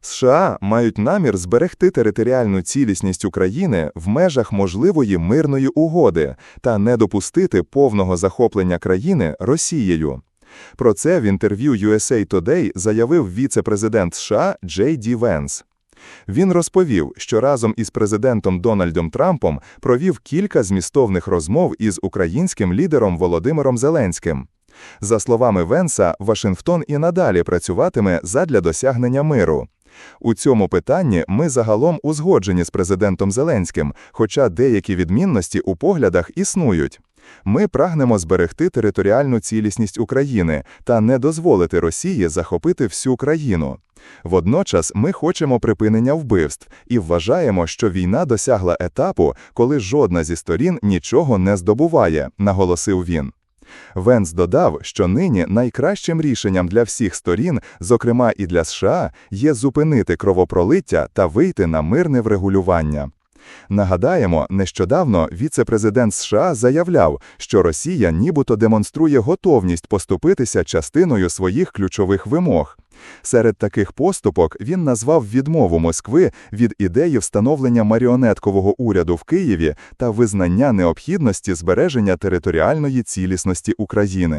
США мають намір зберегти територіальну цілісність України в межах можливої мирної угоди та не допустити повного захоплення країни Росією. Про це в інтерв'ю USA Today заявив віце-президент США Джей Ді Венс. Він розповів, що разом із президентом Дональдом Трампом провів кілька змістовних розмов із українським лідером Володимиром Зеленським. За словами Венса, Вашингтон і надалі працюватиме задля досягнення миру. У цьому питанні ми загалом узгоджені з президентом Зеленським, хоча деякі відмінності у поглядах існують. Ми прагнемо зберегти територіальну цілісність України та не дозволити Росії захопити всю країну. Водночас ми хочемо припинення вбивств і вважаємо, що війна досягла етапу, коли жодна зі сторін нічого не здобуває, наголосив він. Венс додав, що нині найкращим рішенням для всіх сторін, зокрема і для США, є зупинити кровопролиття та вийти на мирне врегулювання. Нагадаємо, нещодавно віце-президент США заявляв, що Росія нібито демонструє готовність поступитися частиною своїх ключових вимог. Серед таких поступок він назвав відмову Москви від ідеї встановлення маріонеткового уряду в Києві та визнання необхідності збереження територіальної цілісності України.